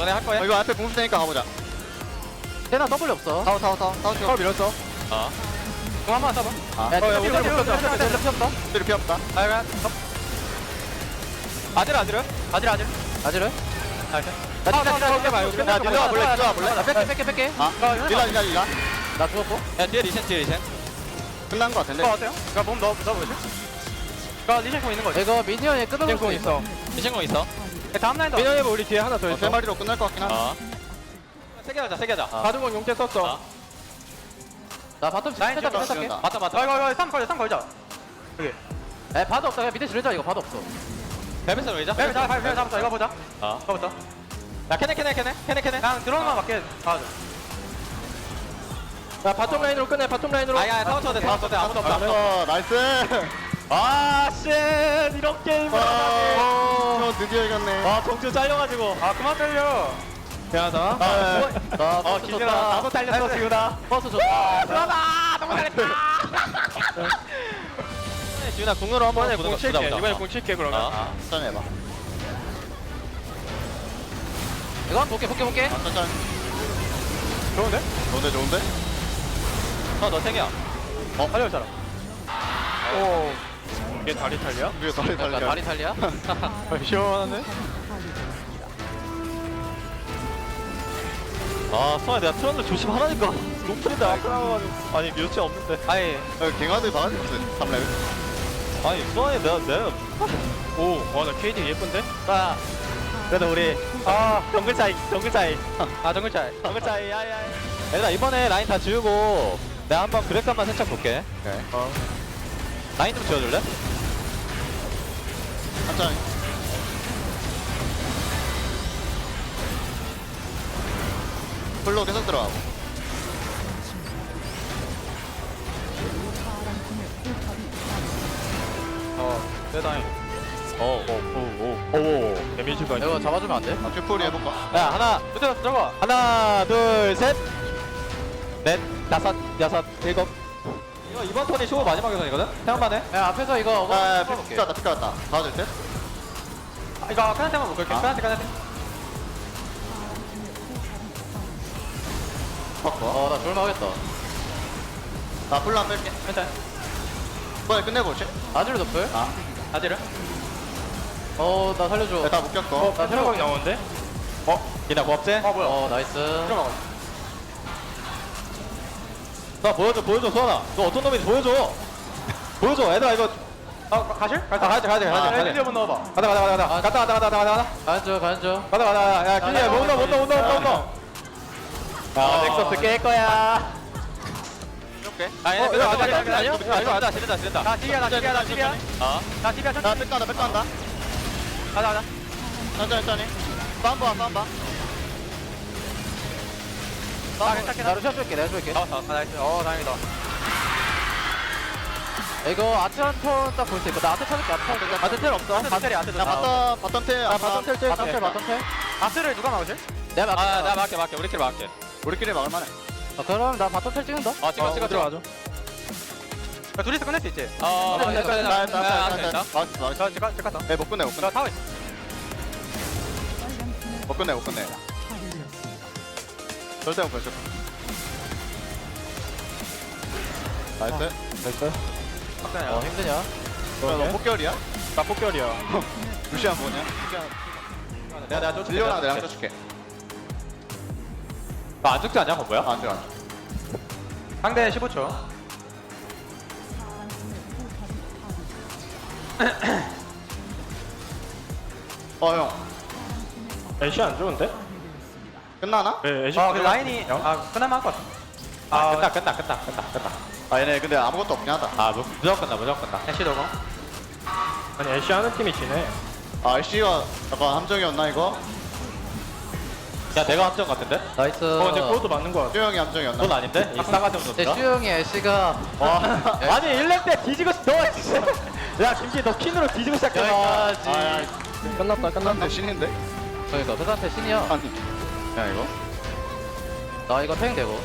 너네 할 어, 거야? 이거 앞에 공수 되니까 가보자. 세나 W 없어. 타워 타워 타워 타워 어 치고. 밀었어 어. 공 한번 써봐. 아, 야, 어, 야, 피 오늘 못피 없어, 피 없어, 피 없어. 필요 필요 없다. 아, 그냥 아들 아들. 아질 아질. 아질을? 아. 나 진짜 아, 진짜 아, 진짜 아, 말고. 아, 야, 니가 볼래? 볼래? 나 뺄게 뺄게 뺄게. 아, 리라 리라 리라. 나 죽었고. 야 뒤에 리센 뒤에 리센. 끝난 거 같은데. 이거 어때요? 이거 몸 넣어 넣어보실? 이거 리신 공 있는 거지? 이거 미니언이 끊어볼 리신 공수 있어 리센 공 있어. 다음 라인도 민현이 우리 뒤에 하나 더 어, 있어 세 마리로 끝날 것 같긴 한데. 어. 세개 하자 세개 하자. 가두공 용태 썼어 아. 나 바텀 라인 살짝. 지운다. 맞다 아 맞다. 이거 이거 3 걸자 3 걸자 에 바도 없어. 그냥 밑에 지르자 이거 바도 없어. 벨벳으로 이자. 벨 잡아 벨 잡았다 이거 보자 어. 이거부터 야 캐네 캐네 캐네 캐네 캐네. 그냥 드론만 맞게 봐줘 야 바텀 라인으로 끝내 바텀 라인으로 아야 돼 타워 쳐도 돼 아무도 없다. 아무도 없다. 어, 나이스. 아쉣 이런 게임을 어, 형 드디어 이겼네. 아 정주 잘려가지고. 아 그만 때려 미안하다 아, 나어 버스 기준아 좋다. 나도 달렸어 지훈아. 버스 좋다. 지훈아 너무 잘했다. 지훈아 궁으로 한번 공거 칠게. 이번에 공 칠게 그러면 어. 천천히 해봐. 이거 볼게 볼게 볼게. 아, 천천히. 좋은데? 좋은데 좋은데. 어너 생이야. 어 살려 사람 오 이게 다리 탈이야? 이게 다리 그러니까 다리 탈리야? 아, 시원하네 아 수아 내가 트런드 조심하라니까. 높은데 안 끌어가지고. 아니 묘치 없는데. 아니 어, 박아주고 있어. 3레벨. 아니 수아이 내가 내가 오 와 나 KD 예쁜데? 자 그래도 우리 아 정글 차이 정글 차이 아 정글 차이 정글 차이 야야. 얘들아 이번에 라인 다 지우고 내가 한번 그래프만 살짝 볼게. 오케이. 라인 좀 지워줄래? 천천히. 풀로 계속 들어가고. 어 세다잉 오 오 오오 데미지가 이거 잡아주면 안 돼? 아, 큐풀이 해볼까? 야 하나 부터 들어가 하나 둘 셋 넷 다섯 여섯 일곱 이거 이번 턴이 쇼 마지막 예선이거든? 생각만 해 야 앞에서 이거 어거 아, 볼게. 피카 왔다, 피카 왔다. 봐줄 때? 아, 이거 카나테만 묶을게 아. 카나테 카나테 바꿔. 어나 졸마하겠다. 나 풀로 안 뺄게. 괜찮아 이번에 끝내보지? 아질 높을? 아, 아지를? 어나 살려줘. 네, 다 묶였고. 어? 나 트럭이 나오는데? 기나 고맙지? 어 뭐야 어 나이스. 들어가 나 보여줘 보여줘 수아나 너 어떤 놈인지 보여줘 보여줘 얘들아 이거 아 가실? 아, 가야지 아, 가야지 아, 가야지 한번 넣어봐 가다 가다 가다 가다 갔다 갔다 갔다 갔다 갔다 가는 중 가는 중. 가다 가다 가다 야 길리야 못 넣어 못 넣어 못 넣어 못 넣어 아 넥서스 깰 거야 이렇게. 아 얘네 어, 이거 이거 가자 아니야? 아니야? 이거 가자 지른다 지른다 나 딜이야 나 딜이야 나 딜이야 어나 딜이야 나 천천히 나 뺄까 한다. 가자 가자 천천히, 천천히. 싸움 봐, 싸움 봐. 나 괜찮게 나 루시아 쏠게 내가 쏠게. 아 나이스 어 다행이다 이거 아트 한턴 딱 볼 수 있고 나 아트 찾을게 아트 찾을게. 아트 텔 없어. 아트 텔이 아트 야, 바텀, 바텀 태. 아 바텀 텔 텔, 바텀 텔 바텀 텔. 아트를 누가 막으실? 내가 막게. 아나 막게 막게 우리끼리 막게 우리끼리 막을 만해. 아, 그럼 나 바텀 텔 찍는다. 아 찍어 찍어 찍어 야, 둘이서 끝낼 수 있지? 어 네, 네, 네, 나, 나, 나, 나, 나, 됐다 막았어, 막았어. 저 제가 제가 다 에, 못 끝내, 못 끝내. 나 타워 있어 못 끝내, 못 끝내. 절대 못 끝내. 나이스. 확전이야 어 힘드냐? 야, 너 폭결이야? 나 폭결이야 루시안 뭐냐? 내가 내가 쫓을게 질려나 내가. 쫓을게. 나안 죽지 않냐 건뭐야 아, 안 돼, 안 돼. 상대 15초 어, 형. 애쉬 안 좋은데? 끝나나? 네 애쉬 아, 그 라인이 아 끝나면 할것 같아. 아 끝나 끝나 끝나 끝나 끝나 아, 얘네 근데 아무것도 없긴 하다. 아 무- 무조건 끝나 무조건 끝나 애쉬 도고. 아니 애쉬 하는 팀이 지네 아, LC가 약간 함정이었나, 이거? 야 내가 함정 같은데? 나이스. 어 이제 그것도 맞는 거 같아 슈형이 함정이었나? 넌 아닌데? 이 싸가지 없는 제 놈들아 슈영이 애쉬가 와 아니 1렙 때 뒤지고 싶- 너 진짜 야 김기 너 퀸으로 뒤지고 여기까지. 아, 야, 끝났다 끝났다 근데 신인데? 그러니까 회사한테 신이야. 아니. 야, 이거? 나 이거 탱 되고.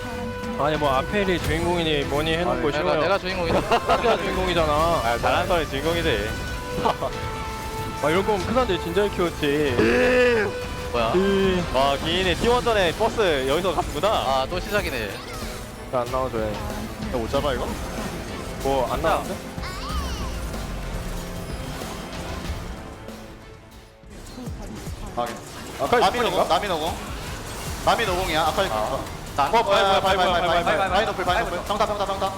아니 뭐 아펠이 주인공이니 뭐니 해놓고 아니, 내가 싫어요 내가 주인공이다. 내가 주인공이잖아 아 잘하는 사람이 주인공이지 아 이럴 거면 큰아들 진작에 키웠지 뭐야? 이 와 기인이 T1전에 버스 여기서 갔구나 아 또 시작이네 안 나와줘 얘. 이거 못 잡아 이거? 뭐 안 나왔는데? 확인 아까 남이 이쁜인가? 노공 남이 노공 남이 노공이야. 아까 이거. 나 어, 바이 바이 바이 바이 바이 바이 바이, 바이 노플 바이 바이, 노플. 바이. 평타 평타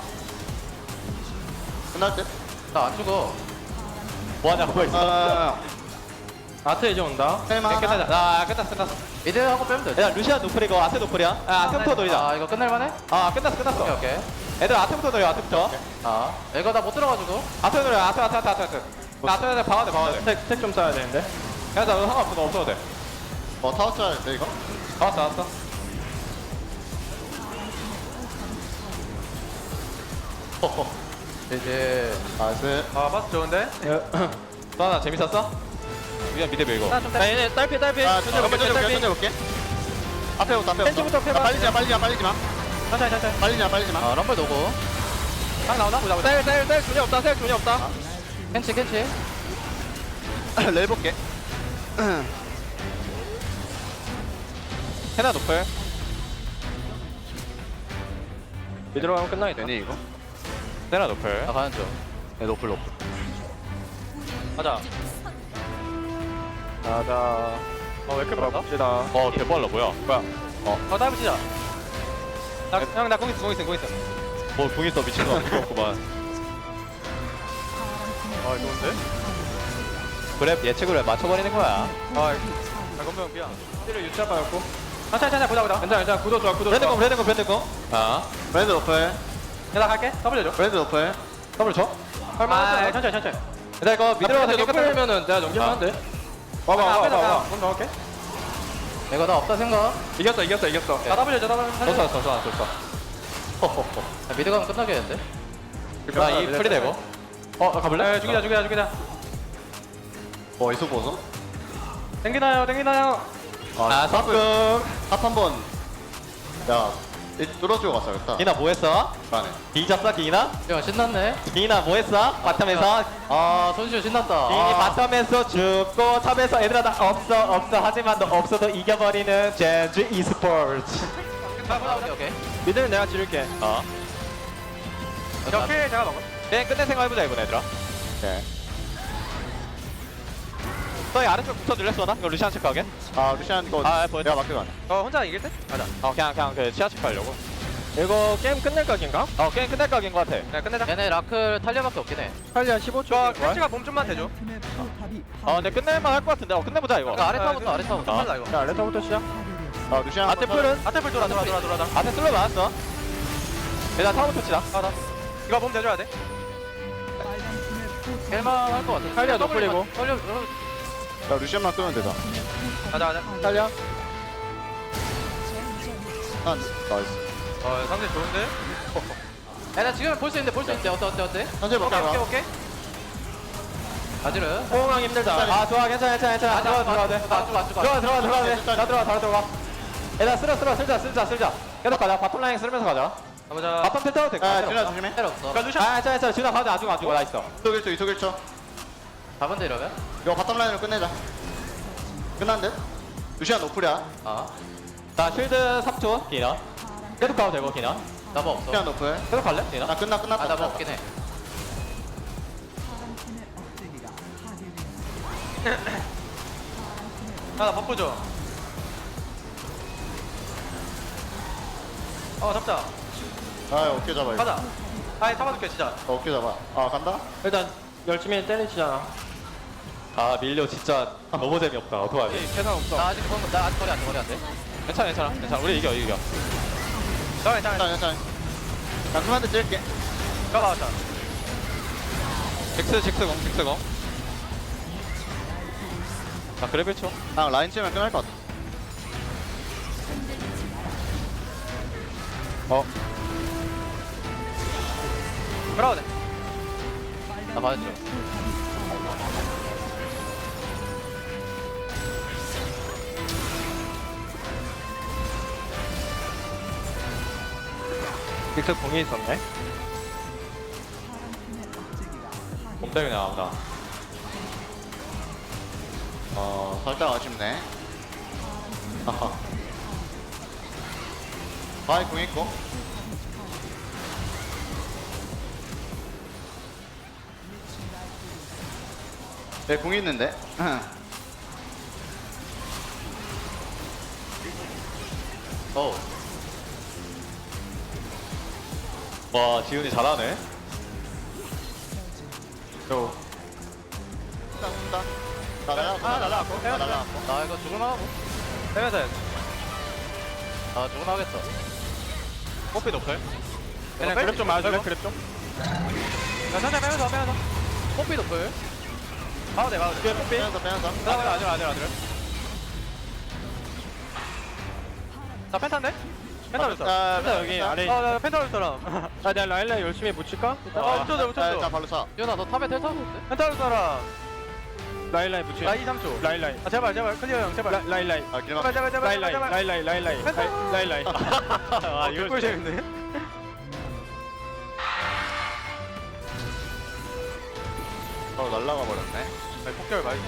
끝날 듯? 나안 죽어. 뭐하냐고 있어 아 아트 이제 온다. 네, 끝났다 아 끝났어 끝났어. 미드 하고 빼면 되지. 얘들아 루시안 노플이고 아트 노플이야? 아 아트부터 노리자. 아 이거 끝낼만해? 아 끝났어 끝났어. 오케이 오케이. 애들 아트부터 노려 아트부터. 아 이거 나 못 들어가지고. 아트 노려 아트 아트 아트 아트 아트. 아트 방어돼 방어돼. 택좀 써야 되는데. 그래서 너 상관없어 너 없어도 돼. 어 타워 쳐야 돼 이거? 나왔어 나왔어 이제 나이스 아 버스 좋은데? 너나 재밌었어? 미안 미드 밀고 나좀 아 얘네 딸피 딸피. 아 천천히 잠깐만 볼게, 천천히 볼게. 천천히 볼게 앞에 부터 앞에부터 펜치부터. 아, 빨리지 마 빨리지 마 빨리지 마 천천히 천천히 빨리지 마 빨리지 마 아 럼블 노고 상 나오나? 보자 보자 셀셀셀 준이 없다 셀 준이 없다. 캔치 캔치 레일 볼게 헤나 노플 미드로 가면 끝나겠다. 되니 이거? 헤나 노플 나 가는 중 네 노플 노플 가자 가자. 어왜 이렇게 빨라? 봅시다. 어 개빨라 뭐야 뭐야 어 다이브 치자 형나 공 있어 공 있어 공 있어 뭐공 있어 미친놈 없구만 아 좋은데? 그래 예측을 맞춰버리는 거야 아 건명 미안. 를 유치할 뻔했고. 천천히 천천히 보자 보자. 괜찮아 괜찮아. 구도 좋아 구도 브랜드 좋아. 공 브랜드 공 브랜드 공아 브랜드 노플 얘들아 갈게. 더블 줘. 브랜드 노플 더블 줘. 할만하지? 아, 천천히 천천히. 얘들아 이거 미드로 가서 깨끗하게 높으면은 내가 넘길만한데. 와봐 아, 와봐 앞에다 와봐. 그럼 넣을게. 이거 나 없다 생각. 이겼어 이겼어 이겼어. 아 더블 줘 더블. 좋다 좋다 좋다 좋다. 야, 미드 가면 끝나겠는데 나이 프리 되고 어 가볼래? 네, 죽이자 죽이자 죽이자. 어 이속 보소? 땡기나요 땡기나요. 아 성금 탑 한번. 야 이- 뚫어주고 갔어야겠다 기나 뭐했어? 안에 뒤졌어 기나? 야 신났네. 기나 뭐했어? 바텀에서? 아 손시우 신났다. 기니 아, 바텀에서 죽고 탑에서 얘들아 나 없어 없어. 하지만 너 없어도 이겨버리는 젠주 e스포츠. 오케이 오케이. 미드는 내가 지를게. 어. 자, 오케이 제가 먹어. 게임 끝내 생각 해보자 이번 얘들아. 오케이 너희 아래쪽 붙어 눌렸어 나? 이거 루시안 체크하게? 아 루시안 이거 아, 보였다. 내가 맡기고 가네 어 혼자 이길 때? 가자 어 그냥 그냥 그 시야 체크하려고 이거 게임 끝낼 각인가? 어 게임 끝날 각인 것 같아 네 끝내자. 얘네 라클 탈리아밖에 없긴 해 탈리아 15초. 캔치가 몸 좀만 대줘. 어 근데 끝낼만 할 것 같은데 어 끝내보자 이거 이거 아래 타부터 아래 타부터 어. 이거. 자 레터부터 시작. 아 루시안 아테 풀은? 아테 풀 돌아 돌아 돌아 돌아 돌아. 앞에 슬로 나왔어 일단 타워부터 치자 아, 이거 몸 대줘야 돼. 깰만 할것 같아 탈리아. 탈리아 야 루시안만 끄면 되자 가자 가자. 탈리아. 한 나이스. 어 상대 좋은데? 야나 지금 볼 수 있는데 볼 수 있는데. 어때 어때 어때? 천천히 오케이 오케이 봐 오케이. 아지르. 호응하기 힘들다. 아 좋아 괜찮아 괜찮아 괜찮아. 들어가 들어가 돼 들어가. 들어가 들어가 돼 나 들어가 다 들어가. 얘들아 쓸어 쓸어 쓸자 쓸자 쓸자. 계속 가자. 바텀 라인 쓸면서 가자. 가보자. 바텀 텔 타도 될것 야 같아 준아 조심해. 텔 없어. 아 괜찮아 괜찮아. 준아 가자 안 죽어 안 죽어? 나 있어 이속 1초 이속 1초 잡은데 이러면 이거 바텀 라인으로 끝내자 끝난 듯? 루시안 노플이야 아자 쉴드 3초 기나 계속 가도 되고 기나 나뭐 없어 루시안 노플 계속 갈래 기나 나 끝나 끝났다 아나뭐 끝났다. 없긴 해 하나 바꾸죠. 어 잡자. 아 어깨 잡아 이거 가자. 아예 잡아줄게 진짜. 어, 어깨 잡아 아 간다? 일단 열심히 때리시잖아. 아 밀려 진짜 너무 재미없다. 어떡하지? 계산 없어. 나 아직 건- 나 아직 거리 안돼 거리 안돼. 괜찮아 괜찮아. 괜찮아. 우리 이겨 이겨. 자 괜찮아. 괜찮아 괜찮아. 나 그만한테 찔게. 가봐 자. 잭스 잭스 공 잭스 공자 그래 1초 아 라인 치면 끝날 것 같아. 브라우 돼. 나 봐야죠 빅스 공이 있었네. 공 때문에 나온다. 어 살짝 아쉽네. 바이 궁 있고. 네 궁 있는데. 어. 와 지훈이 잘하네. 저 쏜다 쏜다 나 날라갔고 나 날라갔고 나 날라갔고 나 이거 죽을만하고 빼면서 해야지. 아 죽을만하겠어 뽀삐 높을. 그냥 빼- 그랩 좀 맞아줄래? 그랩 좀. 야, 천천히 빼면서 빼면서. 뽀삐 높을 봐도 돼, 봐도 돼. 뽀삐. 빼면서 빼면서 아들, 아들, 아들, 아들. 나 펜타인데? 펜타 있어. 아, 펜타 여기 펜타. 아래. 아, 나 펜타 올 사람. 아, 내가 라일라 열심히 붙일까? 아, 붙여줘, 자 붙여줘. 발로 차 유나 너 탑에 텔 타고 있는데? 펜타 올 사람. 라일라이 붙여. 라이 3초. 라일라이. 아, 제발, 제발. 클리어 형, 제발. 라일라이. 아 길막 제발, 제발, 제발. 라일라이, 라일라이, 라일라이. 라일라이. 아, 이거 꿀 재밌네. 어 날라가 버렸네 폭결 많이.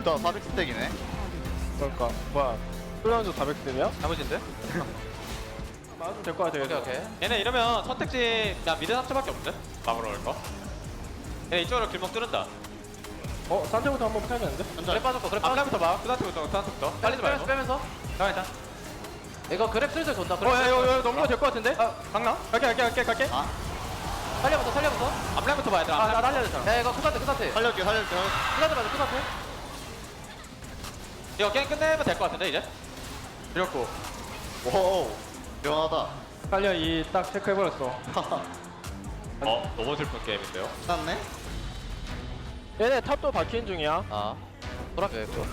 둘 다 400스택이네 그럴까? 뭐야? 플라운드 400대면? 나머지인데? 맞으면 될것 같아. 오케이 오케이 얘네 이러면 선택지 나 미드 3초밖에 없는데? 막으러 갈 거? 얘네 이쪽으로 길목 뚫는다. 어? 산재부터 한번 패야 되는데? 그래 빠졌고 그래 빠졌고 앞라인부터 막. 그다음부터 그다음부터. 빨리지 빼면서 말고. 빼면서 자 일단. 이거 그랩 슬슬 돈다 그랩 어, 야, 슬슬 이거, 넘겨도 될것 같은데? 아, 강남? 갈게, 갈게, 갈게, 갈게. 아 살려부터 살려부터 앞라인부터 봐야 돼. 아, 나 앞라인부터. 날려야 야 이거 끝한테 끝한테 살려줄게 살려줄게 끝한테 맞아 끝한테 이거 게임 끝내면 될 것 같은데 이제? 이렇고. 오 시원하다 빨려, 이 딱 체크해버렸어. 어 너무 슬픈 게임인데요. 났네 얘네 탑도 박히는 중이야. 아 돌아가 있고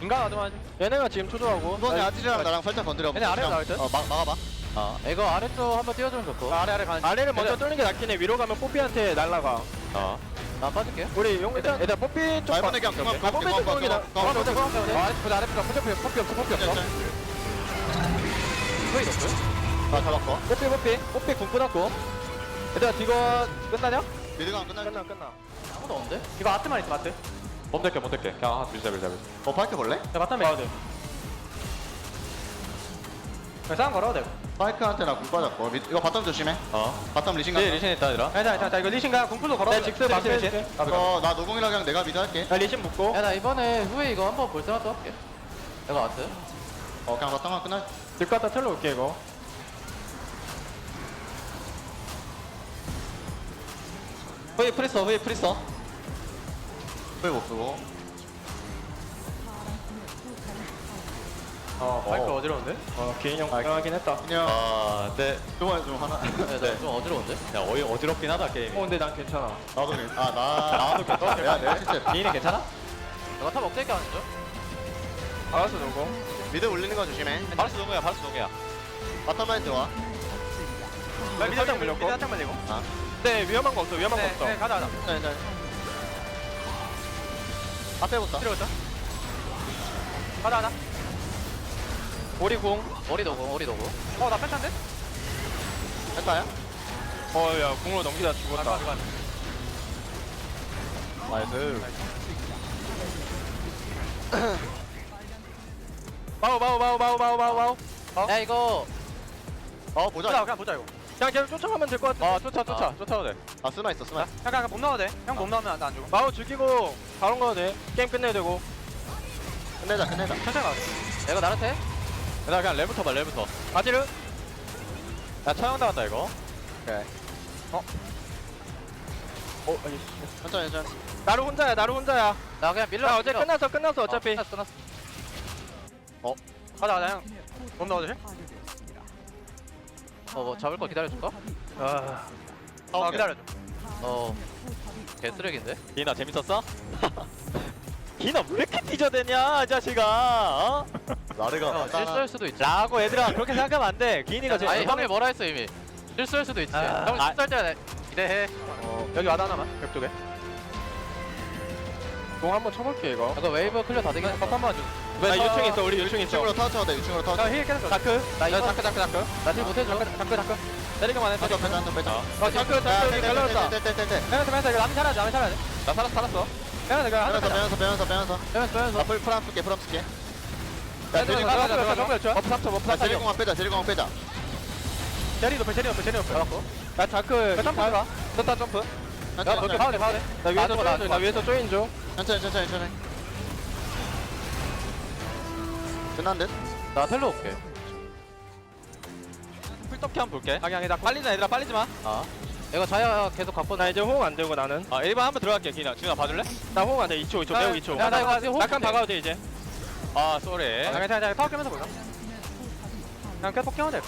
인간 아드만. 얘네가 지금 초조하고. 이번에 아지르랑 나랑 살짝 건드려 얘네 아래로 나올 듯? 어 막, 막아봐 아 이거 아래쪽 한번 띄워주면 좋고 아래, 아래 가는 아래를 먼저 뚫는 게 낫긴 해. 위로 가면 뽀삐한테 날라가. 어. 나 빠질게 우리 용 일단 얘들 뽀삐 쪽 아, 이번에 그냥 그만, 아, 뽀삐 쪽게 나. 그만, 그만, 그만, 그만. 아 아래쪽 뽀삐 뽀삐 뽀삐 없어 뽀삐 없어 거의 높을 나 잡았고 뽀삐 뽀삐 뽀삐 궁 끊었고. 얘들아 이거 끝나냐? 미드가 안 끝날 끝나 끝나. 아무도 없는데? 이거 아트만 있어 아트. 못 될게 못 될게. 그냥 하나 밀자 밀자 밀자. 어 파이크 볼래? 야 바텀 봐야 돼. 싸움 걸어도 돼. 파이크한테 나 굴 빠졌고 미, 이거 바텀 조심해 어. 바텀 리신 간다 리신 있다 얘들아. 자, 자, 자, 이거 리신 가 궁풀도 걸어. 네, 직스 마스 리신. 어나 노공이랑 그냥 내가 미드 할게 야, 리신 묶고. 야 나 이번에 후에 이거 한번 볼 때마다 할게 내가 왔어 어 그냥 바텀만 끝날 집 갔다 텔로 올게 이거. 후이 프리스어 후이 프리스어. 후회 못 쓰고 어, 마이크 어 지러운데? 어, 개인 형 강하긴 했다. 그냥 아 근데 그만 좀 하나 야나좀 어지러운데? 야 어이 어지럽긴 하다 게임이. 어, 근데 난 괜찮아. 나도 아나 나도 괜찮아 야 내가 진짜 개인이 괜찮아? 내가 탑 하는 중? 알았어, 누구? 미드 올리는 거 조심해 바르스 농구야 바르스 농구야. 바텀만 좋아 나 미드 한장 물렸고. 미드 한장 물리고. 아. 네, 위험한 거 없어, 위험한 거 없어. 네, 가자, 가자. 자 일단 앞에 붙다 없다. 가자, 가자. 오리 궁. 머리 도고 머리 도고 어, 나 펜타인데? 했다야? 어, 야, 궁으로 넘기다 죽었다. 나이스 마우, 마우, 마우, 마우, 마우, 마우, 마우. 야 이거 어 보자 보자, 그냥 보자, 이거. 그냥 계속 쫓아가면 될 것 같아. 아 쫓아 쫓아 쫓아도 돼. 아 스나 있어 스나 그냥, 그냥 못 나와도 돼. 형 못 나오면 안 죽어. 마우 죽이고, 바로 가도 돼. 게임 끝내야 되고. 끝내자 끝내자 천천히 가. 야, 이거 나한테 얘들아 그냥 레부터 봐 레부터. 아지르. 야 처형 나간다 이거. 어, 아니. 천천히 천천히 나루 혼자야, 나루 혼자야. 나 그냥 밀러 야, 어제 끝났어, 끝났어, 어차피. 끝났어 끝났어 가자, 가자, 형. 못 나와도 돼? 어뭐 잡을 거 기다려줄까? 아, 어, 기다려줘. 어 개쓰레기인데? 기인아 재밌었어? 기인아 왜 이렇게 삐져대냐 이 자식아. 어? 나르가 형 실수할 수도 있지. 라고 얘들아 그렇게 생각하면 안 돼. 기인이가 제일 아니 형이 뭐라 했어 이미? 실수할 수도 있지. 아, 형 아. 실수할 때 기대해. 어, 여기 와다 하나만, 벽 쪽에. 공 한번 쳐볼게, 이거. 이거 웨이브 클리어 다 되긴 했어. 한번 줘. 아, 유충 있어, 우리 유충 있어. 2층으로 타워 쳐도 돼 2층으로 타워 자, 쳐힐 계속. 다크. 나 야, 이거? 다크, 다크, 다크. 나딜 못해줘. 다크, 다크, 다크. 때리기만 해 빼자 한번 빼자 어 정크 정크 갈라졌다 떼떼떼떼떼떼 빼면서 빼면서 이거 남이 살아야 돼 남이 살아야 돼나 살았어 살았어. 빼면서 이거 하나 빼면서 빼면서 빼면서 빼면서 빼면서. 빼면서 빼면서. 나풀 프람 쓸게 프람 쓸게 야 제리 들어가자, 들어가자, 들어가자, 들어가자. 들어가자. 버프 3초 버프 야 3초 제리공만 빼자 제리공만 빼자. 제리 높여 제리 높여 제리 높여 잡았고. 야 자크 점프 들어가. 떴다 점프. 야 봐도 돼 봐도 돼나 위에서 놔줘, 조인 나 놔줘. 위에서 조인 줘 천천히 천천히 천천히. 끝난 듯? 나 텔로 올게. 풀떡해 한번 볼게. 아니 아니 나 빨리지 마 얘들아 빨리지 마. 아. 이거 자야 계속 갖고 나 이제 호응 안 되고 나는. 아 1번 한번 들어갈게 기나. 지훈아 봐줄래? 나 호응 안돼. 2초 2초 매우 2초 야, 나 이거 돼. 박아도 돼 이제 아 쏘리 아, 괜찮아 괜찮아 타워 깨면서 볼까 그냥 계속 깨면 돼.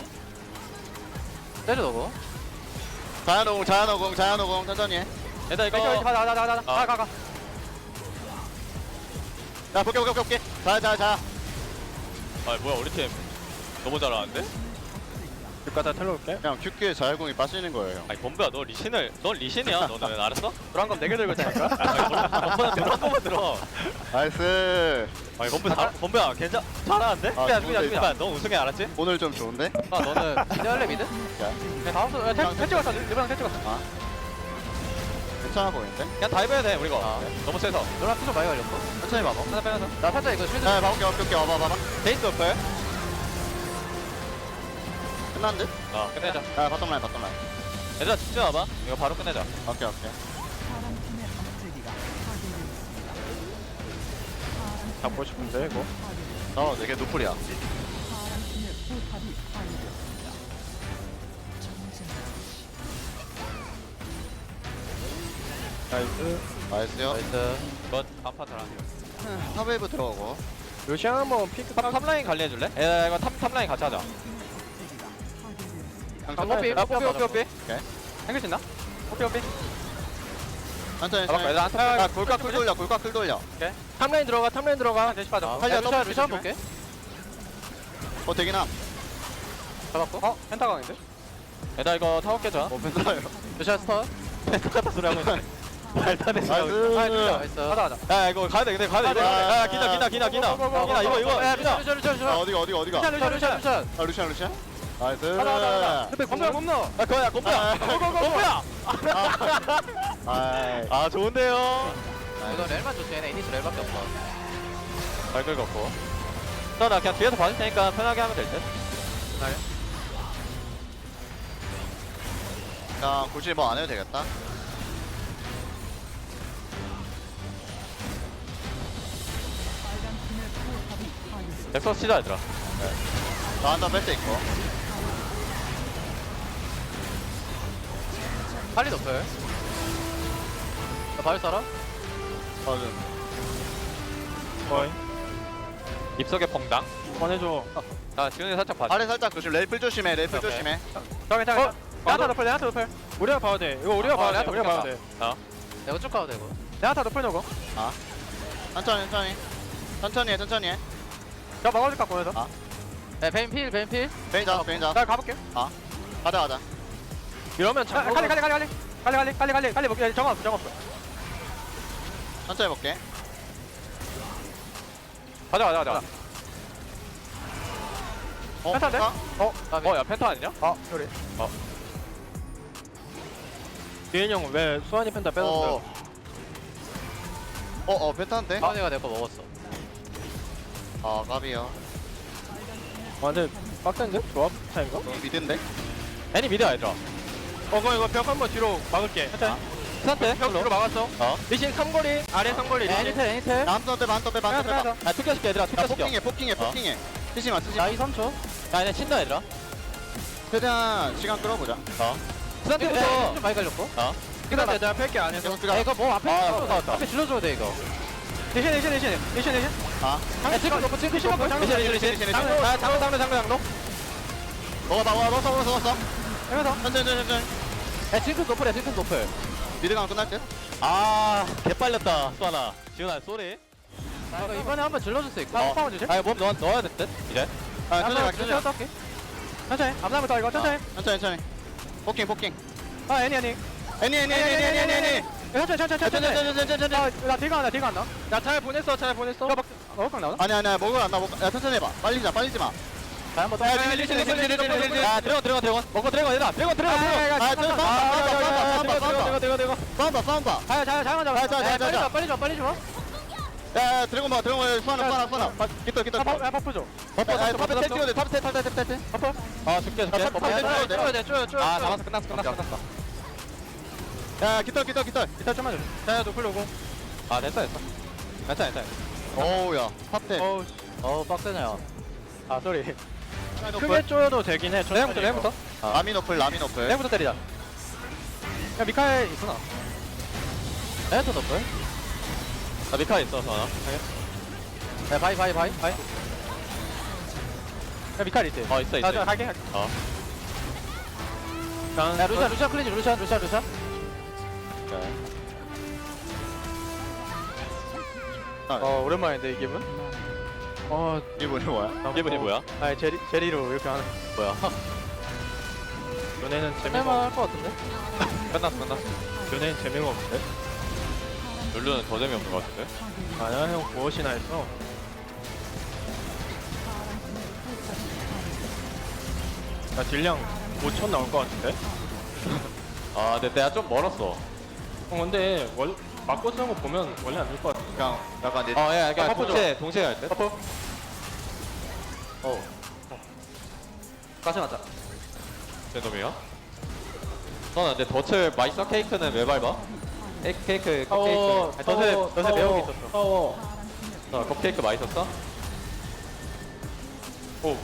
때려 너고 자연호공 자연호공 자연호공 천천히 해. 얘들아 이거 이거 가자 가자 가자. 어. 가가가. 야 볼게 볼게 볼게. 자자자. 아 뭐야 우리 팀. 너무 잘하는데? 여기까지 텔로 올게 그냥 큐큐에 자연공이 빠지는 거예요 아니 범부야 너 리신을 넌 리신이야 너는 알았어? 노란 검 4개 들고 범부는 그런 거만 들어 나이스 아니 범부 잘 범부야 괜찮 잘하는데? 아, 야 좋은데, 누구야 누구야 너 우승해 알았지? 오늘 좀 좋은데? 아 너는 미드 할래 미드? 야야 다음 수 텔, 텔 찍었어 이번엔 텔 찍었어 괜찮아 보이는데? 그냥 다 입어야 돼 우리 거 아. 너무 세서 노란 수좀 많이 걸렸고 천천히 봐봐 하나 빼면서 나 살짝 이거 쉴드 야 봐볼게 봐볼게 와봐 봐봐 데이트 오플 끝난 듯? 어 끝내자. 야 바텀 라인 바텀 라인. 얘들아 집중 와봐. 이거 바로 끝내자. 오케이 오케이. 잡고 싶은데 이거? 어 되게 노플이야. 나이스. 나이스요. 나이스. 너 간판 잘하네요. 탑웨이브 들어가고. 루시안 한번 피크 탑, 탑라인 관리해줄래? 야 이거 탑, 탑라인 같이 하자 아, 뽀삐 야 뽀삐 뽀삐 뽀삐 수 있나? 뽀삐 뽀삐 천천히 잡았고 천천히. 얘들아 한탑 야 골카 클 돌려 골카 클 돌려. 탑라인 들어가 탑라인 들어가. 대시 빠져. 살려, 야, 루시안 루시안. 볼게 어 되긴 함. 잡았고? 어? 펜타 강인데? 얘들아 이거 타워 깨자. 어, 괜찮아요. 루시안 스터 똑같은 소리 하고 있네. 말타네 나이스. 나이스 가자 가자. 야 이거 가야 돼 근데 가야 돼 이거. 아, 야 기나 기나 기나 기나 기나 이거 이거. 야 기나 루시안 루시안 아 루시안. 어디가 어디가 어디가? 루시안 루시안 루시안. 아 루시안 루시안 나이스. 가자 가자 가자. 근데 검사 못 넣어 야. 그거야 곰보야. 곰보야. 아이 아. 좋은데요. 이거 렐만 좋지. 얘네 이니스 렐밖에 없어. 발걸 걷고. 너나 그냥 뒤에서 봐줄 테니까 편하게 하면 될듯. 자 굳이 뭐 안 해도 되겠다. 넥서스 치자 얘들아. 나 한단 뺄때 있고 빨리 높여 나 봐줄 사람? 어좀 어이 입속에 퐁당? 보내줘. 자 지훈이 살짝 봐줘. 아래 살짝 조심. 레이플 조심해 레이플 오케이. 조심해. 저 괜찮아 어? 내한타 높여 내한타 높여 우리가 봐도 돼. 이거 우리가 어, 봐도 돼. 내가 우리가 봐도 돼. 내가 쭉 가도 되고 내한타 높여 놓고. 천천히 천천히. 천천히 해 천천히 해. 야 막아줄까 보내서? 아. 네 베인필 베인필. 베인 잡아 베인 잡아. 나 가볼게. 가자 가자 이러면 야, 참 갈리 갈리 갈리 갈리 갈리 갈리 갈리 갈리 갈리 먹게 정없어 없어 정 없어 천천히 볼게 가자 가자 가자 어? 펜타인데? 가? 어? 어야 펜타 아니냐? 아 소리 기현이 형왜 수환이 펜타 뺏었어요 어. 어, 어, 펜타인데? 가은이가 내 거 먹었어 아, 까비요. 완전 빡센데? 조합 차인가? 어 미드인데? 애니 미드야 얘들 아 그럼 이거 벽 한 번 뒤로 막을게. 스타트 벽 뒤로 막았어. 어? 리신 삼거리 아래 삼거리. 리신. 애니텔 애니텔. 야, 한턴 빼봐, 한턴 빼봐, 한턴 빼봐. 빼서 야 투켜시켜 얘들아. 야, 투켜시켜 포킹해, 포킹해, 포킹해. 쓰지 마, 쓰지 마. 나이 3초 야 얘네 친다 얘들아. 최대한 시간 끌어보자. 스타트부터 좀 많이 갈렸고. 근데 내가 뺄게 안 해서. 야. 이거 뭐 앞에 아, 왔다. 앞에 질러줘야 돼 이거. 대신 대신 대신. 대신 대신. 아, 야 지금 놓고 지금 시간 장로 리신 리신 리신 리신. 야 장로 장로 장로 장로. 먹어봐, 먹어, 먹었어, 먹었어, 먹었어. 천천히, 천천히, 천천히. 야 징크 노플이야 징크 노플 미드 가면 끝날 듯? 아 개빨렸다 수아나 지훈아 쏘리 아 이거 이번에 한번 질러줄 수 있고 어. 한번 주지 아니 몸 넣어, 넣어야 될듯 이제 아, 천천히 가, 천천히 가. 천천히 앞나부터 이거 천천히 천천히, 천천히. 포킹, 포킹. 아 애니 애니 애니, 애니, 애니, 애니, 애니, 애니. 천천히 천천히 천천히 천천히, 천천히, 천천히. 아나 뒤가 안나 뒤가 안나 야잘 보냈어 잘 보냈어 야 막, 어강 나오나? 아니, 아니, 아니, 먹으러 안 나, 먹, 야, 천천히 해봐. 빨리지 마, 빨리지 마. 더. 야, 리리, 리리, 리리, 리리. 야 드래곤 드래곤 드래곤 먹고 드래곤 얘들아 드래곤 드래곤 드래곤 아, 저 싸운다, 싸운다, 싸운다, 싸운다, 싸운다. 드래곤 드래곤 싸운다, 싸운다. 자야 자야 자야 자, 자, 자, 자. 줘 빨리 줘 빨리 줘. 야, 야, 드래곤 봐, 드래곤 봐. 수하나, 수하나, 수하나. 깃털, 깃털. 야 아, 버프 줘. 버퍼, 아, 탑에 탭 찍어야 돼, 탑에 탭, 탑에 탭, 탑에 탭. 버프. 아 아, 탑, 탑에 탭 찍어야 돼. 쪼야 돼 쪼야 쪼야. 아 잡았어 끝났어 끝났어 끝났어 야, 깃털, 깃털, 깃털. 이따 좀만 줘. 자야 노플 오고. 아 됐어 됐어 괜찮아 괜찮아 어우, 야, 탑 탭. 어우 어우 빡세네요. 아 쏘리. 크게 쪼여도 되긴 해 레몬부터 레몬부터 라미 너플, 라미 너플. 레몬부터 때리자 야 미카엘 있으나? 에터 노플. 나 미카 있어 저 하나 야 바이 바이 바이 바이. 야 미카엘 있지. 어 있어 자, 있어 자 갈게 갈게. 어 야 루시안 루시안 클리지 루시안 루시안 루시안. 어 오랜만인데 이 기분. 어 이분이 뭐야? 기분이 뭐야? 아니 제리 제리로 이렇게 하는. 뭐야? 연애는 재미가 할것 같은데. 끝났어 끝났어. 연애는 재미가 없는데? 룰루는 더 재미없는 것 같은데? 아니야 형. 무엇이나 했어? 나 딜량 5천 나올 것 같은데? 아 근데 내가 좀 멀었어. 형 근데 월 맞고 쓰는 거 보면 원래 안 될 것 같은데 그냥 약간 내 어야 그냥 버프 줘. 동시에 동시에 할때 버프. 어. 가시 맞자. 제 놈이야? 너는 근데 덫을 맛있어? 케이크는 왜 밟아? 케이크 케이크 어, 컵케이크 덫에 덫에 매운 게 있었어. 파워 어 컵케이크 맛있었어? 오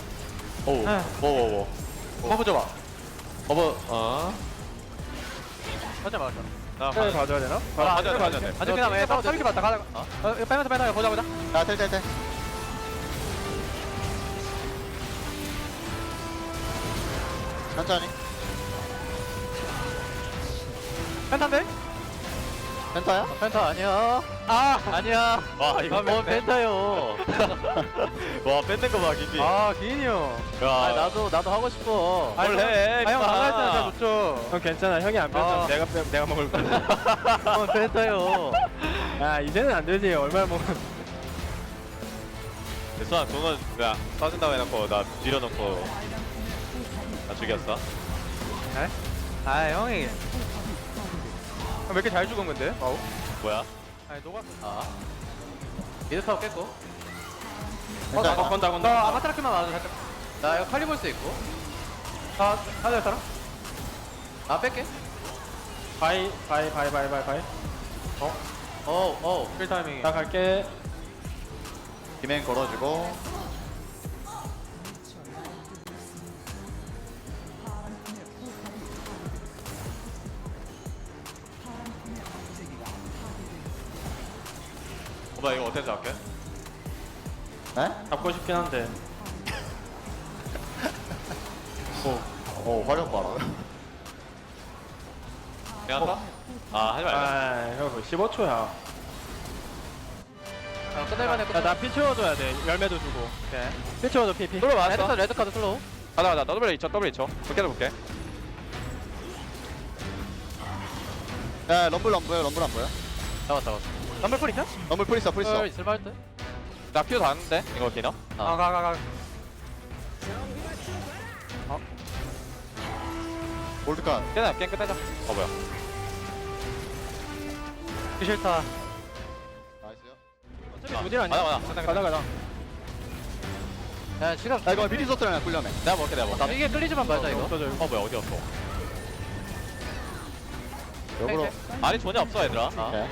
오, 아. 뭐뭐뭐 버프 줘봐. 어버 어? 맞아 맞아. 나 네, 봐줘야 되나? 아, 맞아 맞아 맞아 아직 그냥 왜 싸우 싸우기 봤다 가다가. 어? 어 이거 빼면서 빼다가 보자 보자. 야, 텔, 텔, 텔. 천천히. 펜타인데? 펜타야? 펜타 아니야. 아 아니야. 와 이거 뭐 펜타요. 와 뺏는 거봐 기기 아 기인이 형. 야 아 나도 나도 하고 싶어. 뭘 해, 아형 임마. 나갈 잘 좋죠. 형 괜찮아 형이 안 뺐으면 아. 내가 빼, 내가 먹을 거야 어 펜타요. 야 이제는 안 되지 얼마나 먹 됐어 돈은 야 싸준다고 해놓고 나 밀어놓고 나 죽였어 아 형이. 왜 이렇게 잘 죽은 건데? 아우. 뭐야? 아니 녹았어. 아. 미드 타워 깼고. 어, 괜찮아. 나 건다 건다. 나 아마트라크만 맞아 잠깐. 나 이거 칼리볼스 있고. 아, 하자 사람? 아 뺄게. 바이 바이 바이 바이 바이 바이 어, 어, 킬 타이밍이. 나 갈게 김행 걸어주고. 오빠 이거 어떻게 생각해? 네? 잡고 싶긴 한데 어, 화력 봐라. 사? 아 하지 말자 아 형 15초야 아, 끝낼만해. 끝낼. 야나 피 채워줘야 돼 열매도 주고 오케이. 피 채워줘 피 피 슬로우 맞았어. 레드 카드, 레드 카드 슬로우. 가자 가자 더블 2초 더블 2초 볼게 볼게 야, 럼블 안 보여, 럼블 안 보여. 잡았다, 잡았어. 럼블 풀 있어, 풀 있어. 어, 있을 말 듯. 나큐 닿는데 이거 기너? 아, 가, 가, 가. 골드칸. 깨나 게임 끝내자 어 뭐야 그 싫다. 나이스요. 어차피 무딜 아니야 가자 가자 가자 가자 야, 지금. 야, 이거 미리 서트라냐, 굴려면. 내가 먹을게 내가 먹을게 나 이게 끌리지만 말자, 이거. 없어져 어 뭐야 어디 갔어 역으로. 아니 전혀 없어 얘들아 오케이.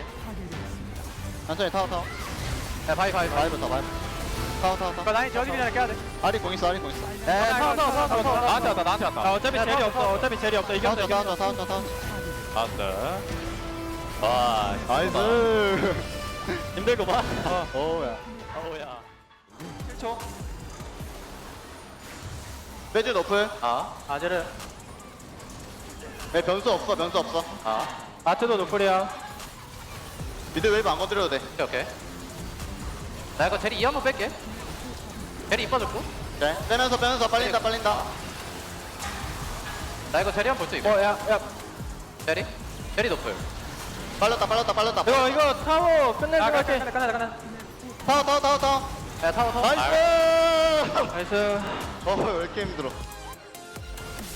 천천히 타워, 타워. 야, 바이, 바이, 바이. 바이부터, 바이. 타워, 타워, 타워. 그 라인 저기 전에 깨야 돼. 아리 공 있어, 아리 공 있어. 에, 타워, 타워, 타워, 타워, 타워. 나한테 왔다 나한테 왔다 아 어차피 야, 젤이 타워, 없어. 어차피 젤이 없어 이겼어 타워, 이겼어 타워, 타워, 타워, 타워. 알았어 와 나이스. 힘들구만 어우야. 어우야 1초. 배즈 너플. 아, 아제르. 에, 변수 없어, 변수 없어. 아, 아트도 노플이야 미드 웨이브 안 건드려도 돼. 오케이, 오케이. 나 이거 제리 2 한번 뺄게. 제리 이뻐졌고. 네. 빼면서, 빼면서, 빨린다, 빨린다. 나 이거 제리 한번 볼수 있고. 어야야 제리? 제리 높을. 빨렸다, 빨렸다, 빨렸다. 이거 이거 타워 끝내고 아, 갈게 끝내, 끝내, 끝내. 타워, 타워, 타워, 타워. 야, 타워, 타워. 나이스! 나이스. 어왜 이렇게 힘들어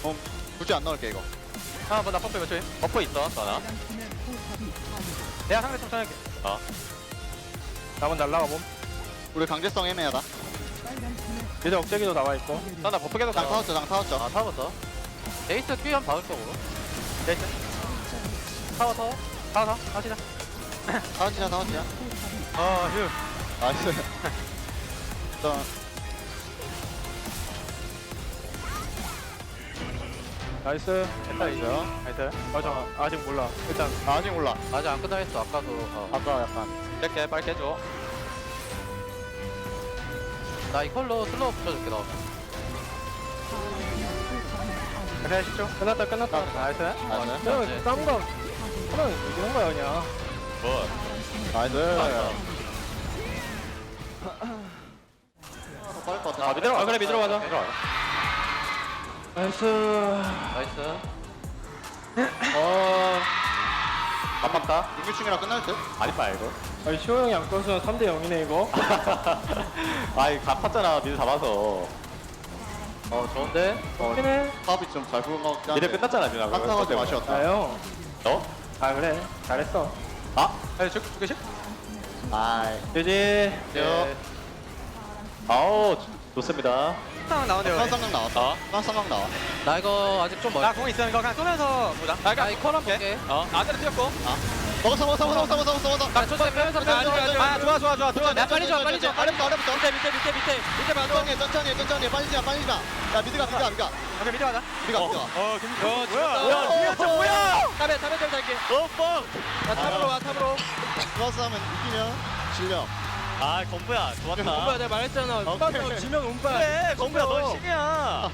어 굳이 안 넣을게 이거 아, 뭐나 퍼플 몇 초에? 버프 있어 너나 내가 상대 좀 쳐낼게. 남은 날라가 봄. 우리 강제성 애매하다 이제 억제기도 나와 있고. 나나 버프 계속 장써 타웠죠 장 타웠죠 아, 타워서. 에이스 큐 한번 받을 거고. 에이스. 타워, 타워. 타워, 타워. 하시자. 타웠지야 타웠지야 아, 휴. 나이스 일단 나이스. 나이스 나이스. 맞아. 아직 몰라. 일단 아직 몰라 아직 안 끝나겠어, 아까도. 어. 아까 약간 이렇게 빨리 해줘 나이 컬러 슬로우 붙여줄게, 나. 그래 10초. 끝났다 끝났다. 나이스. 나이스 그냥 싸운 거 그냥 이기는 거야 그냥. 굿 나이스 더 빠를 것 같아 아, 미드로 아 그래 미드로 가자. 나이스. 나이스. 어. 아깝다 인규충이랑 끝날 듯? 아니 말고 아니 시호 형이 안 꺼서 3대 0이네 이거. 아이 갚았잖아 미드 잡아서 어, 좋은데? 이네. 파업이 좀 잘 부른 것 같긴 한데 끝났잖아 미드 한타가 좀 아쉬웠다 나요. 어? 아 그래. 잘했어. 아? 아니, 저, 저, 저, 아이 유지. 네. 아우 좋- 좋습니다 상황 나오네요. 쌍쌍강 나왔어 어? 쌍쌍강 나와 나 이거 아직 좀 멀. 나공 있으면 이거 그냥 쏘면서 보자 나 이컬 한번 볼게. 어 아대로 뛰었고 먹었어 먹었어 먹었어 먹었어 먹었어 먹었어 나 초대 빼면서 빼면서. 아 좋아 좋아 좋아 좋아 야, 빨리 줘, 빨리 줘. 아래부터 아래부터 밑에 밑에 밑에 밑에 밑에 천천히 해, 천천히 해, 천천히 해. 빨리 가 빨리 가 야 미드가 미드가 미드가 오케이 밑에 가자 미드가 미드가 어 김 어, 뭐야? 뭐야 뭐야? 진짜 뭐야 탑에, 탑에 좀 달게. 어뻥 나 탑으로 와, 탑으로. 플러스 하면 이기면 실력 아 건부야 좋았다 내가 말했잖아. 오케이. 지면 운빨. 그래 건부야 넌 신이야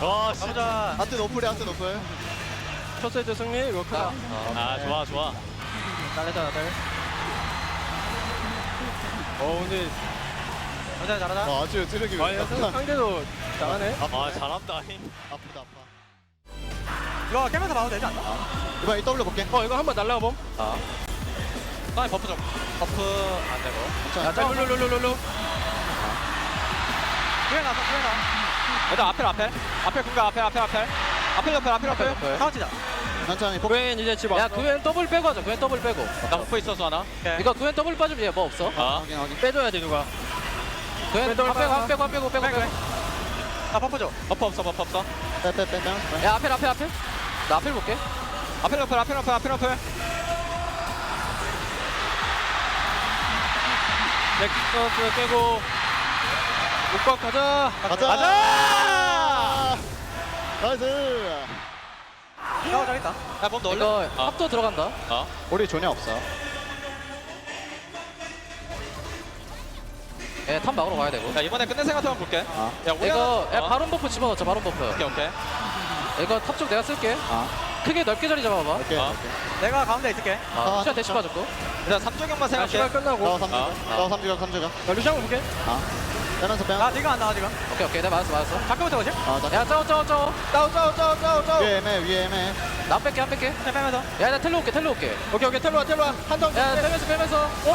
와 진짜 하트 노플이 하트 노플 첫 세트 승리 이거 크다. 아 좋아 좋아 잘했다 다들. 어 근데 여자 잘하다. 어, 아주 쓰레기 아니 아프다 상대도 잘하네. 아 잘한다 아프다 아파 이거 깨면서 봐도 되지 않나? 이번 이 W 볼게 어 이거 한번 날라가 봄. 아 니 버프 좀 버프 안 되고 괜찮아 자 룰룰룰룰룰. 그래 나서 그래 나. 일단 앞에 앞에 앞에 군가 앞에 앞에 앞에 앞에 옆에 앞에 앞에 카운티다. 천천히 폭 고엔 이제 집 왔어. 야, 그웬 더블 빼고 하자. 그웬 더블 빼고. 나 버프 있어서 하나 이거 그웬 더블 빠지면 얘뭐 없어? 아 확인 확인 빼줘야 돼 누가. 그웬 더블 한 빼고. 한 빼고 한 빼고 빼고 빼고. 나 버프 줘 버프 없어 버프 없어 빼빼빼 빼 야, 앞에 앞에 앞에. 나 앞에 볼게. 앞에 옆에 앞에 옆에 앞에 옆에 넥서스 깨고. 목박 가자. 가자 가자 나이스 나 잘했다. 야몸 넣을래? 이거 아. 합도 들어간다. 어 우리 존이 없어 예, 탑 막으러 가야 되고. 야 이번에 끝낸 생각 한번 볼게 아. 야 우리 이거 야, 어? 바론 버프 집어넣자. 바론 버프. 오케이 오케이 이거 탑 쪽 내가 쓸게. 아 크게 넓게 자리 잡아봐. 오케이 아. 오케이 내가 가운데 있을게 아, 아, 시간 대시 봐줬고. 일단 3조경만 자 생각해 시간 끝나고. 너 3주가 아. 너 3주가 3주가 나 루시안 볼게. 아 빼면서 빼면서 아 지금 안 나와 지금 오케이, 오케이. 내가 맞았어, 맞았어. 잠깐부터 보지 아 야, 짜오, 짜오, 짜오. 짜오 짜오 짜오 짜오 짜오 위에 애매 위에 애매 나 뺄게, 안 뺄게. 빼면서 야, 나 텔로 올게, 텔로 올게. 오케이 오케이 텔로와 텔로와 한정 야, 빼면서, 빼면서. 오!